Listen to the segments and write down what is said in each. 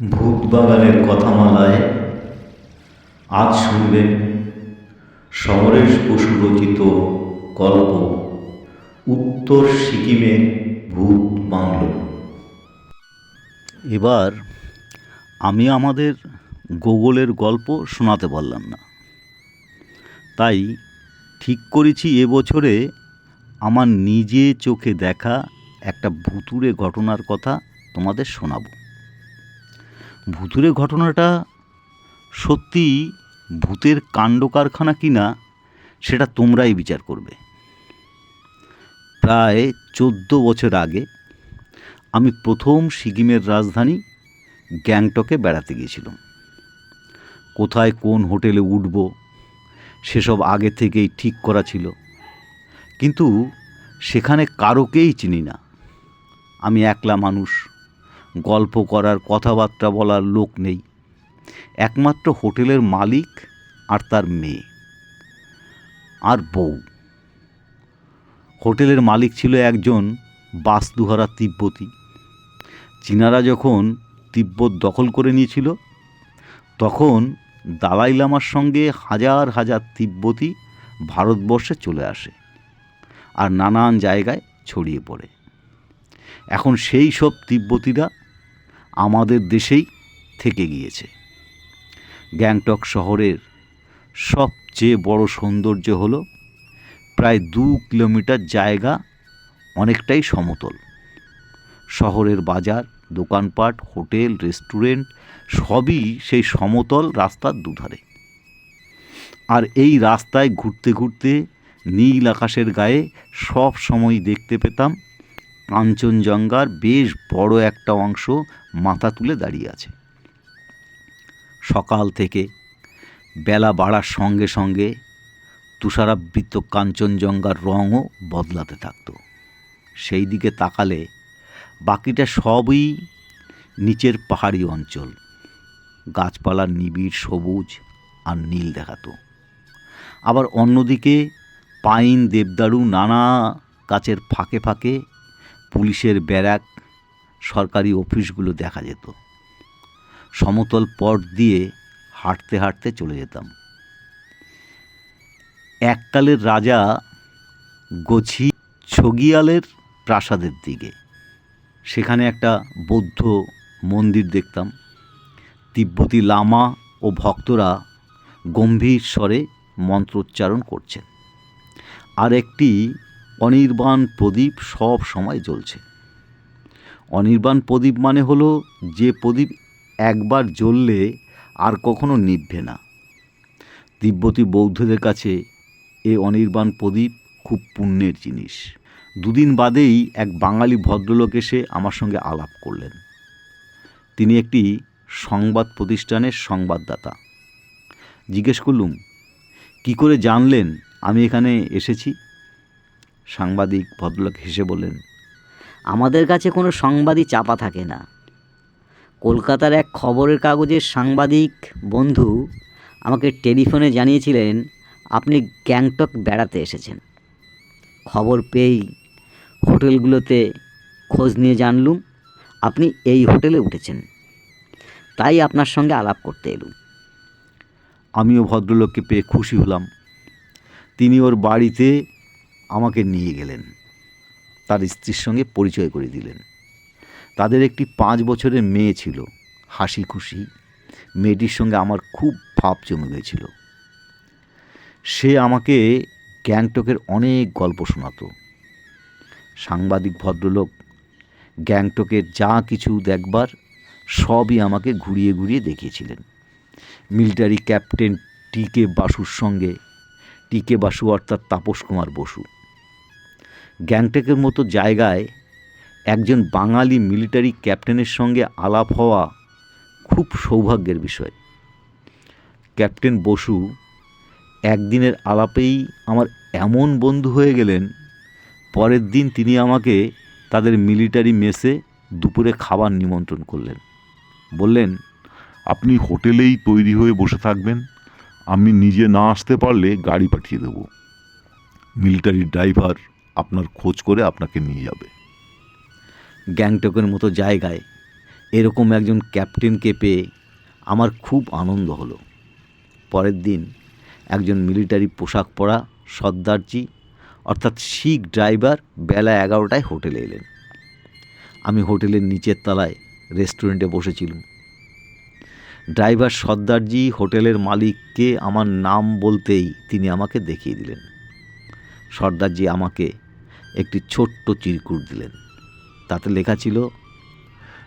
ভূত বাগানের কথামালায় আজ শুনবেন সমরেশ বসু রচিত গল্প, উত্তর সিকিমের ভূত বাংলো। এবার আমি আমাদের গোগলের গল্প শোনাতে পারলাম না। তাই ঠিক করেছি এবছরে আমার নিজে চোখে দেখা একটা ভুতুরে ঘটনার কথা তোমাদের শোনাবো। ভুতুরে ঘটনাটা সত্যি ভূতের কাণ্ড কারখানা কি না, সেটা তোমরাই বিচার করবে। প্রায় চোদ্দ বছর আগে আমি প্রথম সিকিমের রাজধানী গ্যাংটকে বেড়াতে গিয়েছিলাম। কোথায় কোন হোটেলে উঠব, সেসব আগে থেকেই ঠিক করা ছিল। কিন্তু সেখানে কারোকেই চিনি না। আমি একলা মানুষ। গল্প করার, কথাবার্তা বলার লোক নেই। একমাত্র হোটেলের মালিক আর তার মেয়ে। আর বউ। হোটেলের মালিক ছিল একজন বাস্তুহারা তিব্বতী। চীনারা যখন তিব্বত দখল করে নিয়েছিল, তখন দালাই লামার সঙ্গে হাজার হাজার তিব্বতী ভারতবর্ষে চলে আসে আর নানান জায়গায় ছড়িয়ে পড়ে। এখন সেই সব তিব্বতীরা আমাদের দেশেই থেকে গিয়েছে। গ্যাংটক শহরের সবচেয়ে বড় সৌন্দর্য হলো প্রায় দু কিলোমিটার জায়গা অনেকটাই সমতল। শহরের বাজার, দোকানপাট, হোটেল, রেস্টুরেন্ট সবই সেই সমতল রাস্তার দুধারে। আর এই রাস্তায় ঘুরতে ঘুরতে নীল আকাশের গায়ে সব সময় দেখতে পেতাম কাঞ্চনজঙ্ঘার বেশ বড় একটা অংশ মাথা তুলে দাঁড়িয়ে আছে। সকাল থেকে বেলা বাড়ার সঙ্গে সঙ্গে তুষারাবৃত কাঞ্চনজঙ্ঘার রঙও বদলাতে থাকত। সেই দিকে তাকালে বাকিটা সবই নিচের পাহাড়ি অঞ্চল। গাছপালার নিবিড় সবুজ আর নীল দেখাতো। আবার অন্যদিকে পাইন, দেবদারু নানা গাছের ফাঁকে ফাঁকে পুলিশের ব্যারাক সরকারি অফিসগুলো দেখা যেত। সমতল পথ দিয়ে হাঁটতে হাঁটতে চলে যেতাম। এককালের রাজা গছি ছগিয়ালের প্রাসাদের দিকে। সেখানে একটা বৌদ্ধ মন্দির দেখতাম। তিব্বতী লামা ও ভক্তরা গম্ভীর স্বরে মন্ত্রোচ্চারণ করছেন। আর একটি অনির্বাণ প্রদীপ সব সময় জ্বলছে। অনির্বাণ প্রদীপ মানে হলো যে প্রদীপ একবার জ্বললে আর কখনো নিভবে না। তিব্বতী বৌদ্ধদের কাছে এ অনির্বাণ প্রদীপ খুব পুণ্যের জিনিস। দুদিন বাদেই এক বাঙালি ভদ্রলোক এসে আমার সঙ্গে আলাপ করলেন। তিনি একটি সংবাদ প্রতিষ্ঠানের সংবাদদাতা। জিজ্ঞেস করলুম, কি করে জানলেন আমি এখানে এসেছি? সাংবাদিক, ভদ্রলোক হেসে বললেন, আমাদের কাছে কোনো সংবাদই চাপা থাকে না। কলকাতার এক খবরের কাগজের সাংবাদিক বন্ধু আমাকে টেলিফোনে জানিয়েছিলেন, আপনি গ্যাংটক বেড়াতে এসেছেন। খবর পেয়েই হোটেলগুলোতে খোঁজ নিয়ে জানলুম, আপনি এই হোটেলে উঠেছেন। তাই আপনার সঙ্গে আলাপ করতে এলুম। আমিও ভদ্রলোককে পেয়ে খুশি হলাম। তিনি ওর বাড়িতে আমাকে নিয়ে গেলেন। তার স্ত্রীর সঙ্গে পরিচয় করে দিলেন। তাদের একটি পাঁচ বছরের মেয়ে ছিল হাসি খুশি মেয়েটির সঙ্গে আমার খুব ভাব জমে গেছিল সে আমাকে গ্যাংটকের অনেক গল্প শোনাতো। সাংবাদিক, ভদ্রলোক, গ্যাংটকের যা কিছু দেখবার সবই আমাকে ঘুরিয়ে ঘুরিয়ে দেখিয়েছিলেন। মিলিটারি ক্যাপ্টেন টি কে বাসুর সঙ্গে, টি কে বাসু অর্থাৎ তাপস কুমার বসু। গ্যাংটকের মতো জায়গায় একজন বাঙালি মিলিটারি ক্যাপ্টেনের সঙ্গে আলাপ হওয়া খুব সৌভাগ্যের বিষয়। ক্যাপ্টেন বসু একদিনের আলাপেই আমার এমন বন্ধু হয়ে গেলেন, পরের দিন তিনি আমাকে তাদের মিলিটারি মেসে দুপুরে খাবার নিমন্ত্রণ করলেন। বললেন, আপনি হোটেলেই তৈরি হয়ে বসে থাকবেন, আমি নিজে না আসতে পারলে গাড়ি পাঠিয়ে দেব। মিলিটারি ড্রাইভার আপনার খোঁজ করে আপনাকে নিয়ে যাবে। গ্যাংটকের মতো জায়গায় এরকম একজন ক্যাপ্টেনকে পেয়ে আমার খুব আনন্দ হলো। পরের দিন একজন মিলিটারি পোশাক পরা সর্দারজি, অর্থাৎ শিখ ড্রাইভার, বেলা এগারোটায় হোটেলে এলেন। আমি হোটেলের নিচের তলায় রেস্টুরেন্টে বসেছিলাম। ড্রাইভার সর্দারজি হোটেলের মালিককে আমার নাম বলতেই তিনি আমাকে দেখিয়ে দিলেন। সর্দারজি আমাকে একটি ছোট্ট চিরকুট দিলেন। তাতে লেখা ছিল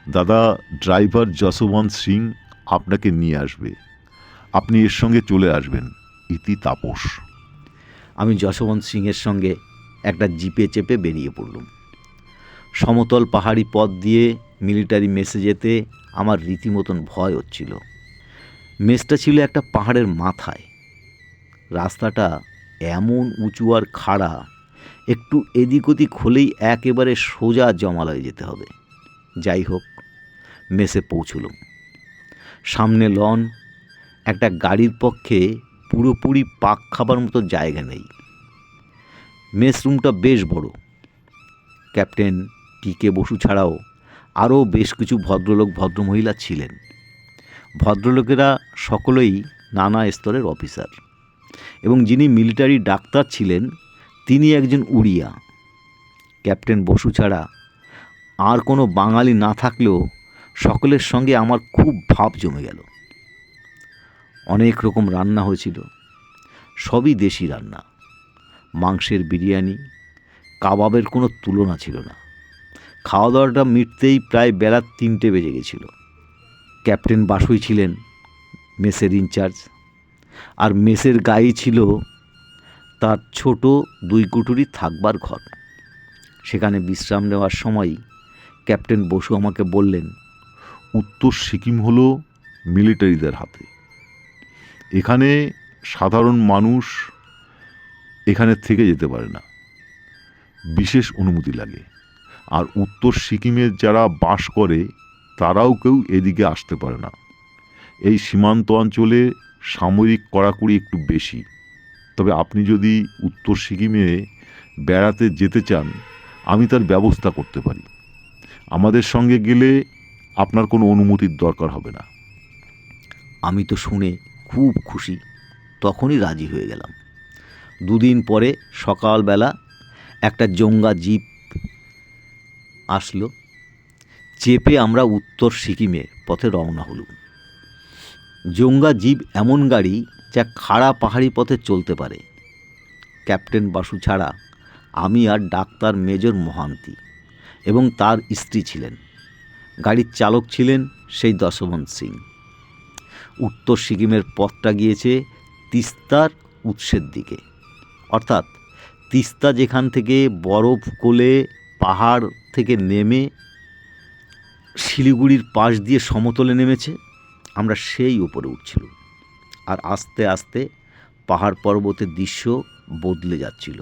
দাদা ড্রাইভার যশবন্ত সিং আপনাকে নিয়ে আসবে। আপনি এর সঙ্গে চলে আসবেন। ইতি তাপস। আমি যশবন্ত সিংয়ের সঙ্গে একটা জিপে চেপে বেরিয়ে পড়লুম। সমতল পাহাড়ি পথ দিয়ে মিলিটারি মেসে যেতে আমার রীতিমতন ভয় হচ্ছিল। মেসটা ছিল একটা পাহাড়ের মাথায়। রাস্তাটা এমন উঁচু আর খাড়া একটু এদিক ওদিক হলেই একেবারে সোজা জমালয়ে যেতে হবে। যাই হোক, মেসে পৌঁছলুম। সামনে লন, একটা গাড়ির পক্ষে পুরোপুরি পাক খাবার মতো জায়গা নেই। মেস রুমটা বেশ বড়। ক্যাপ্টেন টিকে বসু ছাড়াও আরও বেশ কিছু ভদ্রলোক ভদ্রমহিলা ছিলেন। ভদ্রলোকেরা সকলেই নানা স্তরের অফিসার এবং যিনি মিলিটারি ডাক্তার ছিলেন তিনি একজন উড়িয়া। ক্যাপ্টেন বসু ছাড়া আর কোনো বাঙালি না থাকলেও সকলের সঙ্গে আমার খুব ভাব জমে গেল। অনেক রকম রান্না হয়েছিল। সবই দেশি রান্না। মাংসের বিরিয়ানি, কাবাবের কোনো তুলনা ছিল না। খাওয়া দাওয়াটা মিটতেই প্রায় বেলা তিনটে বেজে গেছিল। ক্যাপ্টেন বাসুই ছিলেন, মেসের ইনচার্জ। আর মেসের গায়ে ছিল তার ছোট দুই কুটুরি থাকবার ঘর। সেখানে বিশ্রাম নেওয়ার সময় ক্যাপ্টেন বসু আমাকে বললেন, উত্তর সিকিম হলো মিলিটারিদের হাতে। এখানে সাধারণ মানুষ এখানে থেকে যেতে পারে না। বিশেষ অনুমতি লাগে। আর উত্তর সিকিমে যারা বাস করে, তারাও কেউ এদিকে আসতে পারে না। এই সীমান্ত অঞ্চলে সামরিক কড়াকড়ি একটু বেশি। তবে আপনি যদি উত্তর সিকিমে বেড়াতে যেতে চান, আমি তার ব্যবস্থা করতে পারি। আমাদের সঙ্গে গেলে আপনার কোনো অনুমতির দরকার হবে না। আমি তো শুনে খুব খুশি। তখনই রাজি হয়ে গেলাম। দুদিন পরে সকালবেলা একটা জঙ্গা জিপ আসলো, চেপে আমরা উত্তর সিকিমের পথে রওনা হলুম। জঙ্গা জিপ এমন গাড়ি যা খাড়া পাহাড়ি পথে চলতে পারে। ক্যাপ্টেন বাসু ছাড়া আমি আর ডাক্তার মেজর মহান্তি এবং তার স্ত্রী ছিলেন। গাড়ির চালক ছিলেন সেই দশবন্ত সিং। উত্তর সিকিমের পথটা গিয়েছে তিস্তার উৎসের দিকে। অর্থাৎ তিস্তা যেখান থেকে বরফ কোলে পাহাড় থেকে নেমে শিলিগুড়ির পাশ দিয়ে সমতলে নেমেছে, আমরা সেই উপরে উঠছিল আর আস্তে আস্তে পাহাড় পর্বতের দৃশ্য বদলে যাচ্ছিল।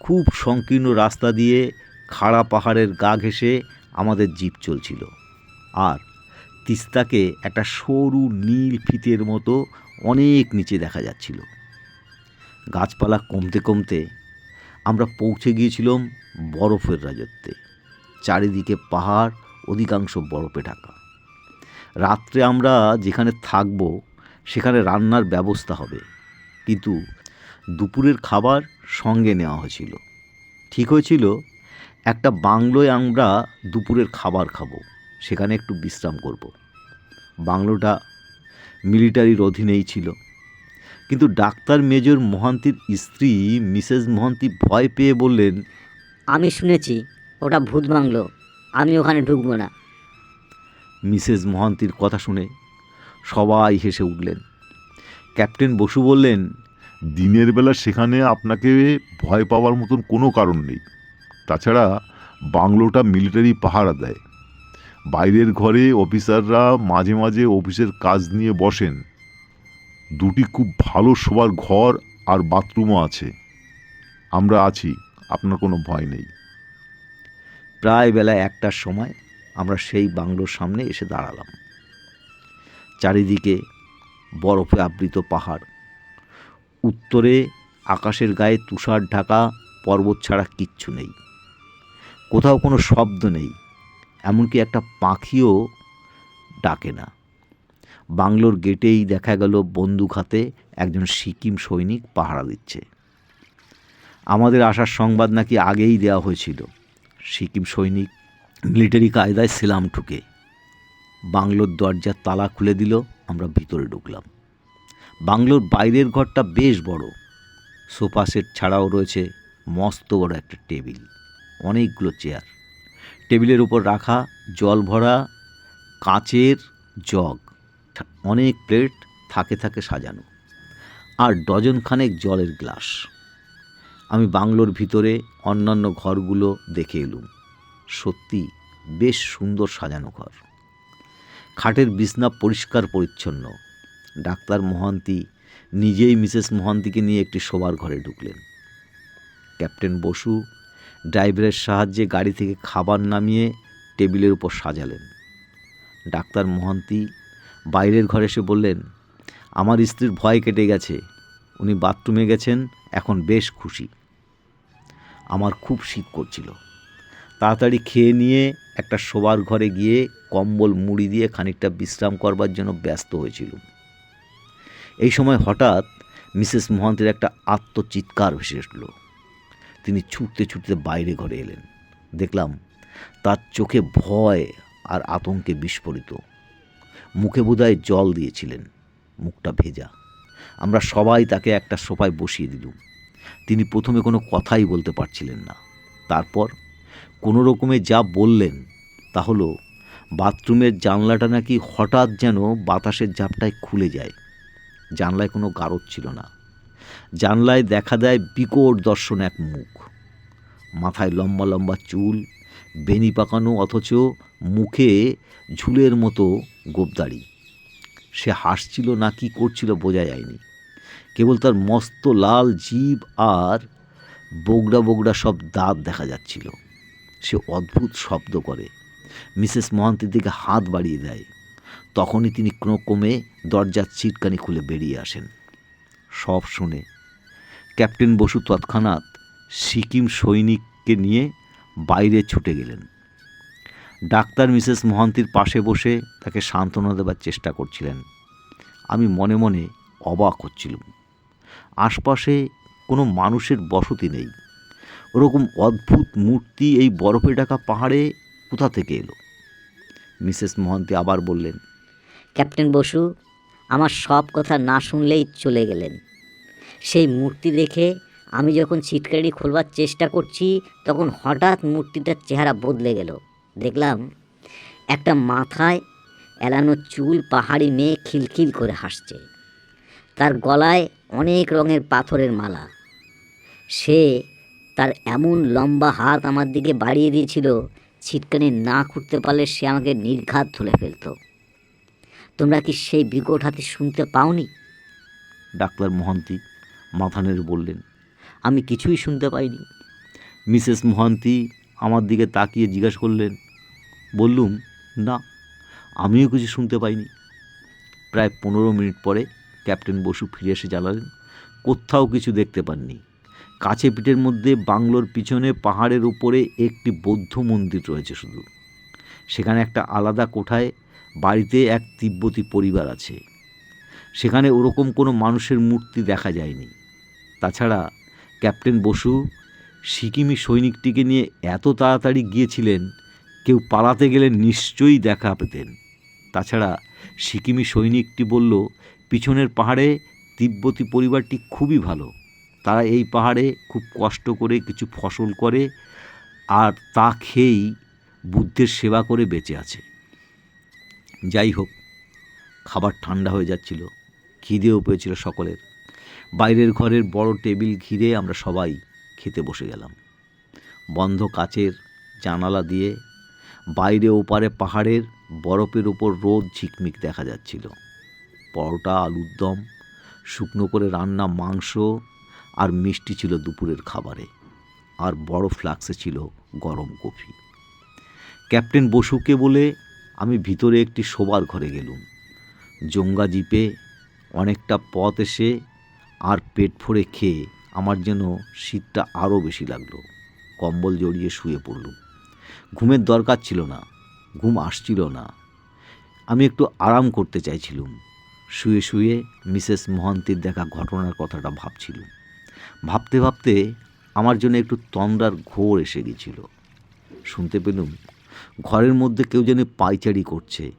খুব সংকীর্ণ রাস্তা দিয়ে খাড়া পাহাড়ের গা ঘেঁষে আমাদের জিপ চলছিল। আর তিস্তাকে একটা সরু নীল ফিতের মতো অনেক নিচে দেখা যাচ্ছিল। গাছপালা কমতে কমতে আমরা পৌঁছে গিয়েছিলাম বরফের রাজত্বে। চারিদিকে পাহাড়, অধিকাংশ বরফে ঢাকা। রাত্রে আমরা যেখানে থাকব সেখানে রান্নার ব্যবস্থা হবে। কিন্তু দুপুরের খাবার সঙ্গে নেওয়া হয়েছিল। ঠিক হয়েছিল একটা বাংলোয় আমরা দুপুরের খাবার খাব সেখানে একটু বিশ্রাম করব। বাংলোটা মিলিটারির অধীনেই ছিল। কিন্তু ডাক্তার মেজর মহান্তির স্ত্রী মিসেস মহান্তি ভয় পেয়ে বললেন আমি শুনেছি ওটা ভূত বাংলো আমি ওখানে ঢুকবো না। মিসেস মহান্তির কথা শুনে সবাই হেসে উঠলেন। ক্যাপ্টেন বসু বললেন, দিনের বেলা সেখানে আপনাকে ভয় পাওয়ার মতন কোনো কারণ নেই। তাছাড়া বাংলোটা মিলিটারি পাহারা দেয়। বাইরের ঘরে অফিসাররা মাঝে মাঝে অফিসের কাজ নিয়ে বসেন। দুটি খুব ভালো শোবার ঘর আর বাথরুমও আছে। আমরা আছি, আপনার কোনো ভয় নেই। প্রায় বেলা একটার সময় আমরা সেই বাংলোর সামনে এসে দাঁড়ালাম। চারিদিকে বরফে আবৃত পাহাড়। উত্তরে আকাশের গায়ে তুষার ঢাকা, পর্বত ছাড়া কিচ্ছু নেই। কোথাও কোনো শব্দ নেই, এমনকি একটা পাখিও ডাকে না। বাংলোর গেটেই দেখা গেল বন্দুক হাতে একজন সিকিম সৈনিক পাহারা দিচ্ছে। আমাদের আসার সংবাদ নাকি আগেই দেওয়া হয়েছিল। সিকিম সৈনিক মিলিটারি কায়দায় সেলাম ঠুকে। বাংলোর দরজার তালা খুলে দিল, আমরা ভিতরে ঢুকলাম। বাংলোর বাইরের ঘরটা বেশ বড়। সোফা সেট ছাড়াও রয়েছে মস্ত বড় একটা টেবিল, অনেকগুলো চেয়ার। টেবিলের উপর রাখা জল ভরা কাচের জগ অনেক প্লেট থাকে থাকে সাজানো, আর ডজন খানেক জলের গ্লাস। আমি বাংলোর ভিতরে অন্যান্য ঘরগুলো দেখে এলুম। সত্যি বেশ সুন্দর সাজানো ঘর। খাটের বিছনা পরিষ্কার পরিচ্ছন্ন। ডাক্তার মহান্তি নিজেই মিসেস মহান্তিকে নিয়ে একটি শোবার ঘরে ঢুকলেন। ক্যাপ্টেন বসু ড্রাইভারের সাহায্যে গাড়ি থেকে খাবার নামিয়ে টেবিলের উপর সাজালেন। ডাক্তার মহান্তি বাইরের ঘরে এসে বললেন, আমার স্ত্রীর ভয় কেটে গেছে। উনি বাথরুমে গেছেন, এখন বেশ খুশি। আমার খুব শীত করছিল। তাড়াতাড়ি খেয়ে নিয়ে একটা শোবার ঘরে গিয়ে কম্বল মুড়ি দিয়ে খানিকটা বিশ্রাম করবার জন্য ব্যস্ত হয়েছিল। এই সময় হঠাৎ মিসেস মহান্তের একটা আত্মচিৎকার ভেসে উঠল তিনি ছুটতে ছুটতে বাইরে ঘরে এলেন। দেখলাম তার চোখে ভয় আর আতঙ্কে বিস্ফোরিত। মুখে বোধহয় জল দিয়েছিলেন। মুখটা ভেজা। আমরা সবাই তাকে একটা সোফায় বসিয়ে দিলুম। তিনি প্রথমে কোনো কথাই বলতে পারছিলেন না। তারপর কোনো রকমে যা বললেন, তা হলো, বাথরুমের জানলাটা নাকি হঠাৎ যেন বাতাসের ঝাপটায় খুলে যায়। জানলায় কোনো গারদ ছিল না। জানলায় দেখা দেয় বিকট দর্শন এক মুখ। মাথায় লম্বা লম্বা চুল বেনি পাকানো অথচ মুখে ঝুলের মতো গোবদাড়ি। সে হাসছিল না কি করছিল বোঝা যায়নি। কেবল তার মস্ত লাল জীব আর বগড়া বগড়া সব দাঁত দেখা যাচ্ছিল। সে অদ্ভুত শব্দ করে। মিসেস মহান্তির দিকে হাত বাড়িয়ে দেয়। তখনই তিনি কোনো কমে দরজার ছিটকানি খুলে বেরিয়ে আসেন। সব শুনে ক্যাপ্টেন বসু তৎক্ষণাৎ সিকিম সৈনিককে নিয়ে বাইরে ছুটে গেলেন। ডাক্তার মিসেস মহান্তির পাশে বসে তাকে সান্ত্বনা দেবার চেষ্টা করছিলেন। আমি মনে মনে অবাক হচ্ছিলাম। আশপাশে কোনো মানুষের বসতি নেই। ওরকম অদ্ভুত মূর্তি এই বরফে ঢাকা পাহাড়ে কোথা থেকে এলো? মিসেস মহান্তি আবার বললেন, ক্যাপ্টেন বসু, আমার সব কথা না শুনলেই চলে গেলেন। সেই মূর্তি দেখে আমি যখন ছিটকারি খোলবার চেষ্টা করছি, তখন হঠাৎ মূর্তিটার চেহারা বদলে গেল। দেখলাম একটা মাথায় এলানো চুল পাহাড়ি মেয়ে খিলখিল করে হাসছে। তার গলায় অনেক রঙের পাথরের মালা। সে তার এমন লম্বা হাত আমার দিকে বাড়িয়ে দিয়েছিল, ছিটকানি না খুঁড়তে পারলে সে আমাকে নির্ঘাত তুলে ফেলতো। তোমরা কি সেই বিকট হাতে শুনতে পাওনি? ডাক্তার মহান্তি মাথা নেড়ে বললেন, আমি কিছুই শুনতে পাইনি। মিসেস মহান্তি আমার দিকে তাকিয়ে জিজ্ঞাসা করলেন, বললুম, না, আমিও কিছু শুনতে পাইনি। প্রায় পনেরো মিনিট পরে ক্যাপ্টেন বসু ফিরে এসে জানালেন, কোথাও কিছু দেখতে পাননি। কাছে পিঠের মধ্যে বাংলোর পিছনে পাহাড়ের উপরে একটি বৌদ্ধ মন্দির রয়েছে শুধু। সেখানে একটা আলাদা কোঠায়, বাড়িতে এক তিব্বতী পরিবার আছে। সেখানে ওরকম কোনো মানুষের মূর্তি দেখা যায়নি। তাছাড়া ক্যাপ্টেন বসু সিকিমি সৈনিকটিকে নিয়ে এত তাড়াতাড়ি গিয়েছিলেন, কেউ পালাতে গেলে নিশ্চয়ই দেখা পেতেন। তাছাড়া সিকিমি সৈনিকটি বলল, পিছনের পাহাড়ে তিব্বতী পরিবারটি খুবই ভালো। তারা এই পাহাড়ে খুব কষ্ট করে কিছু ফসল করে আর তা খেয়েই বুদ্ধের সেবা করে বেঁচে আছে। যাই হোক, খাবার ঠান্ডা হয়ে যাচ্ছিল, খিদেও পেয়েছিল সকলের। বাইরের ঘরের বড় টেবিল ঘিরে আমরা সবাই খেতে বসে গেলাম। বন্ধ কাচের জানালা দিয়ে বাইরে ওপারে পাহাড়ের বরফের ওপর রোদ ঝিকমিক দেখা যাচ্ছিল। পরোটা আলুর দম শুকনো করে রান্না মাংস আর মিষ্টি ছিল দুপুরের খাবারে, আর বড় ফ্লাক্সে ছিল গরম কফি। ক্যাপ্টেন বসুকে বলে আমি ভিতরে একটি শোবার ঘরে গেলুম। জঙ্গা জিপে অনেকটা পথ এসে আর পেট ভরে খেয়ে আমার যেন শীতটা আরও বেশি লাগল। কম্বল জড়িয়ে শুয়ে পড়লুম। ঘুমের দরকার ছিল না, ঘুম আসছিল না। আমি একটু আরাম করতে চাইছিলুম। শুয়ে শুয়ে মিসেস মহান্তির দেখা ঘটনার কথাটা ভাবছিলুম। ভাবতে ভাবতে আমার জন্য একটু তন্দ্রার ঘোর এসে গেছিল। শুনতে পেলুম, ঘরের মধ্যে কেউ যেন পাইচারি করছে।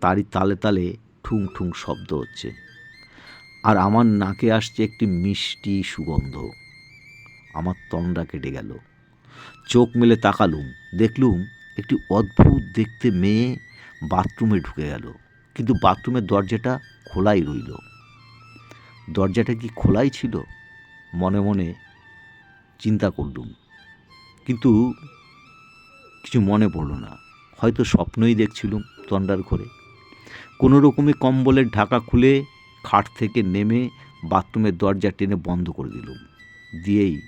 তারই তালে তালে ঠুং ঠুং শব্দ হচ্ছে। আর আমার নাকে আসছে একটি মিষ্টি সুগন্ধ। আমার তন্দ্রা কেটে গেল। চোখ মেলে তাকালুম, দেখলুম একটি অদ্ভুত দেখতে মেয়ে বাথরুমে ঢুকে গেল। কিন্তু বাথরুমের দরজাটা খোলাই রইল। দরজাটা কি খোলাই ছিল? মনে মনে চিন্তা করলুম। কিন্তু কিছু মনে পড়ল না। হয়তো স্বপ্নই দেখছিলুম তন্ডার ঘরে। কোনো রকমে কম্বলের ঢাকা খুলে খাট থেকে নেমে বাথরুমের দরজা টেনে বন্ধ করে দিলুম। দিয়েই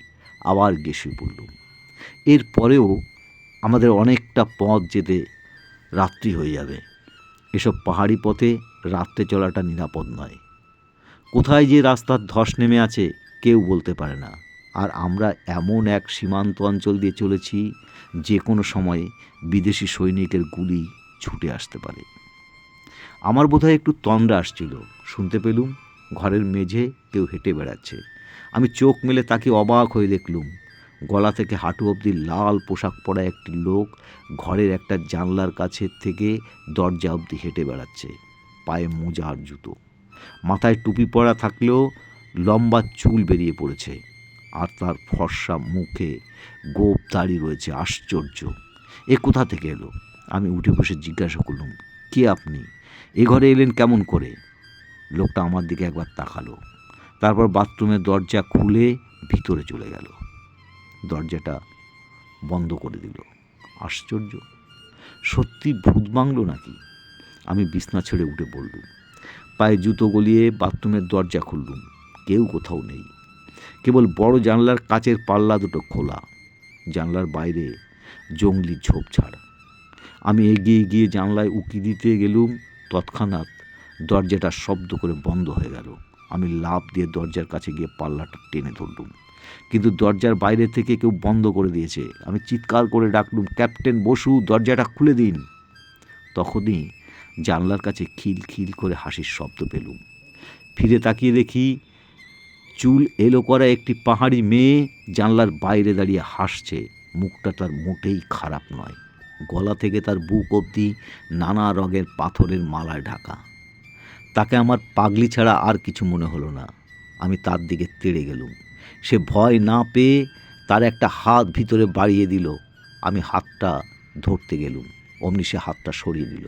আবার গেসে পড়লুম। এরপরেও আমাদের অনেকটা পথ যেতে রাত্রি হয়ে যাবে। এসব পাহাড়ি পথে রাত্রে চলাটা নিরাপদ নয়। কোথায় যে রাস্তার ধস নেমে আছে কেউ বলতে পারে না। আর আমরা এমন এক সীমান্ত অঞ্চল দিয়ে চলেছি যে কোনো সময়ে বিদেশি সৈনিকের গুলি ছুটে আসতে পারে। আমার বোধহয় একটু তন্দ্রা আসছিল। শুনতে পেলুম, ঘরের মেঝে কেউ হেঁটে বেড়াচ্ছে। আমি চোখ মেলে তাকে অবাক হয়ে দেখলুম। গলা থেকে হাঁটু অবধি লাল পোশাক পরা একটি লোক ঘরের একটা জানলার কাছে থেকে দরজা অবধি হেঁটে বেড়াচ্ছে, পায়ে মোজা আর জুতো। মাথায় টুপি পরা থাকলেও লম্বা চুল বেরিয়ে পড়েছে আর তার ফর্সা মুখে গোপ দাড়ি রয়েছে। আশ্চর্য। এ কোথা থেকে এলো? আমি উঠে বসে জিজ্ঞাসা করলুম, কে আপনি? এ ঘরে এলেন কেমন করে? লোকটা আমার দিকে একবার তাকালো। তারপর বাথরুমের দরজা খুলে ভিতরে চলে গেল। দরজাটা বন্ধ করে দিল। আশ্চর্য। সত্যি ভূত বাংলো নাকি? আমি বিছনা ছেড়ে উঠে পড়লুম। পায়ে জুতো গলিয়ে বাথরুমের দরজা খুললুম। কেউ কোথাও নেই। কেবল বড় জানলার কাচের পাল্লা দুটো খোলা। জানলার বাইরে জঙ্গলি ঝোপঝাড় আমি এগিয়ে গিয়ে জানলায় উকি দিতে গেলুম, তৎক্ষণাৎ দরজাটা শব্দ করে বন্ধ হয়ে গেল। আমি লাফ দিয়ে দরজার কাছে গিয়ে পাল্লাটা টেনে ধরলুম। কিন্তু দরজার বাইরে থেকে কেউ বন্ধ করে দিয়েছে। আমি চিৎকার করে ডাকলুম, ক্যাপ্টেন বসু, দরজাটা খুলে দিন। তখনই জানলার কাছে খিল খিল করে হাসির শব্দ পেলুম। ফিরে তাকিয়ে দেখি চুল এলো করা একটি পাহাড়ি মেয়ে জানলার বাইরে দাঁড়িয়ে হাসছে। মুখটা তার মোটেই খারাপ নয়। গলা থেকে তার বুক অবধি নানা রঙের পাথরের মালায় ঢাকা। তাকে আমার পাগলি ছাড়া আর কিছু মনে হলো না। আমি তার দিকে তেড়ে গেলুম। সে ভয় না পেয়ে তার একটা হাত ভিতরে বাড়িয়ে দিল। আমি হাতটা ধরতে গেলুম। অমনি সে হাতটা সরিয়ে দিল।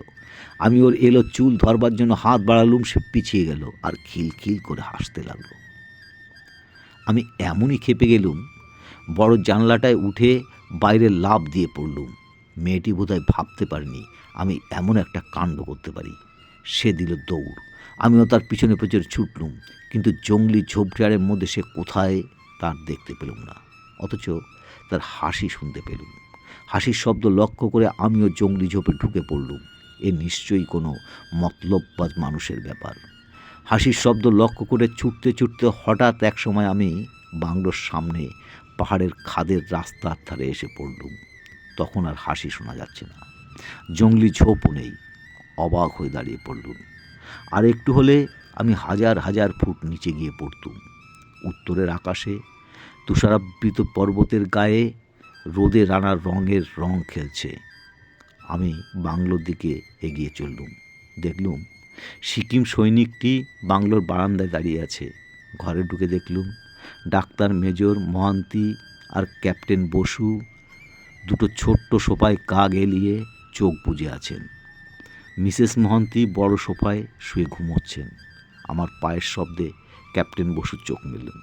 আমি ওর এলো চুল ধরবার জন্য হাত বাড়ালুম, সে পিছিয়ে গেল আর খিলখিল করে হাসতে লাগল। আমি এমনই খেপে গেলুম, বড় জানলাটায় উঠে বাইরে লাভ দিয়ে পড়লুম। মেয়েটি বোধহয় ভাবতে পারিনি আমি এমন একটা কাণ্ড করতে পারি। সে দিল দৌড়। আমিও তার পিছনে পেছনে ছুটলুম, কিন্তু জঙ্গলি ঝোপঝাড়ের মধ্যে সে কোথায় তার দেখতে পেলুম না। অথচ তার হাসি শুনতে পেলুম। হাসির শব্দ লক্ষ্য করে আমিও জঙ্গলি ঝোপে ঢুকে পড়লুম। এ নিশ্চয়ই কোনো মতলববাজ মানুষের ব্যাপার। হাসির শব্দ লক্ষ্য করে ছুটতে ছুটতে হঠাৎ এক সময় আমি বাংলোর সামনে পাহাড়ের খাদের রাস্তার ধারে এসে পড়লুম। তখন আর হাসি শোনা যাচ্ছে না। জঙ্গলি ঝোপও নেই। অবাক হয়ে দাঁড়িয়ে পড়লুম। আর একটু হলে আমি হাজার হাজার ফুট নিচে গিয়ে পড়তুম। উত্তরের আকাশে, তুষারাবৃত পর্বতের গায়ে, রোদে রানার রঙের রং খেলছে। আমি বাংলোর দিকে এগিয়ে চললুম। দেখলুম সিকিম সৈনিকটি বাংলোর বারান্দায় দাঁড়িয়ে আছে। ঘরে ঢুকে দেখলুম ডাক্তার মেজর, মহান্তি আর ক্যাপ্টেন বসু দুটো ছোট্ট সোফায় গা গেলিয়ে চোখ বুজে আছেন। মিসেস মহান্তি বড় সোফায় শুয়ে ঘুমোচ্ছেন। আমার পায়ের শব্দে ক্যাপ্টেন বসু চোখ মেললেন।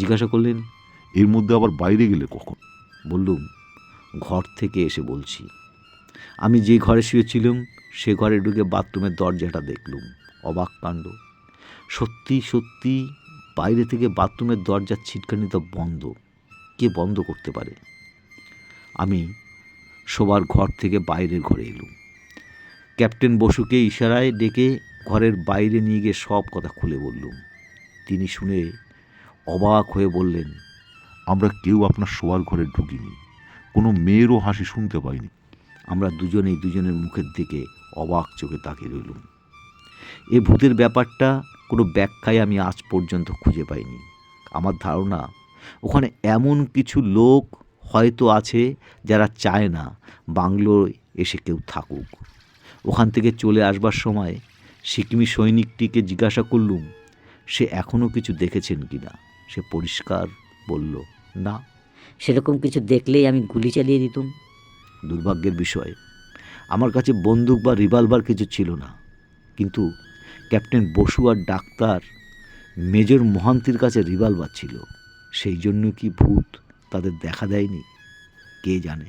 জিজ্ঞাসা করলেন, এর মধ্যে আবার বাইরে গেলে কখন? বললুম, ঘর থেকে এসে বলছি। আমি যে ঘরে শুয়েছিলাম সে ঘরে ঢুকে বাথরুমের দরজাটা দেখলুম। অবাক কাণ্ড। সত্যি সত্যি, বাইরে থেকে বাথরুমের দরজার ছিটকানিটা বন্ধ। কে বন্ধ করতে পারে? আমি শোবার ঘর থেকে বাইরের ঘরে এলুম। ক্যাপ্টেন বসুকে ইশারায় ডেকে ঘরের বাইরে নিয়ে গিয়ে সব কথা খুলে বললুম। তিনি শুনে অবাক হয়ে বললেন, আমরা কেউ আপনার শোয়ার ঘরে ঢুকিনি। কোনো মেয়েরও হাসি শুনতে পাইনি। আমরা দুজনেই দুজনের মুখের দিকে অবাক চোখে তাকিয়ে রইলুম এ ভূতের ব্যাপারটা কোনো ব্যাখ্যায় আমি আজ পর্যন্ত খুঁজে পাইনি। আমার ধারণা ওখানে এমন কিছু লোক হয়তো আছে যারা চায় না বাংলোয় এসে কেউ থাকুক। ওখান থেকে চলে আসবার সময় সিকিমি সৈনিকটিকে জিজ্ঞাসা করলুম সে এখনও কিছু দেখেছেন কি না? সে পরিষ্কার বলল না। সেরকম কিছু দেখলেই আমি গুলি চালিয়ে দিতুম। দুর্ভাগ্যের বিষয় আমার কাছে বন্দুক বা রিভলভার কিছু ছিল না। কিন্তু ক্যাপ্টেন বসু আর ডাক্তার মেজর মহান্তির কাছে রিভলভার ছিল। সেই জন্য কি ভূত তাদের দেখা দেয়নি? কে জানে?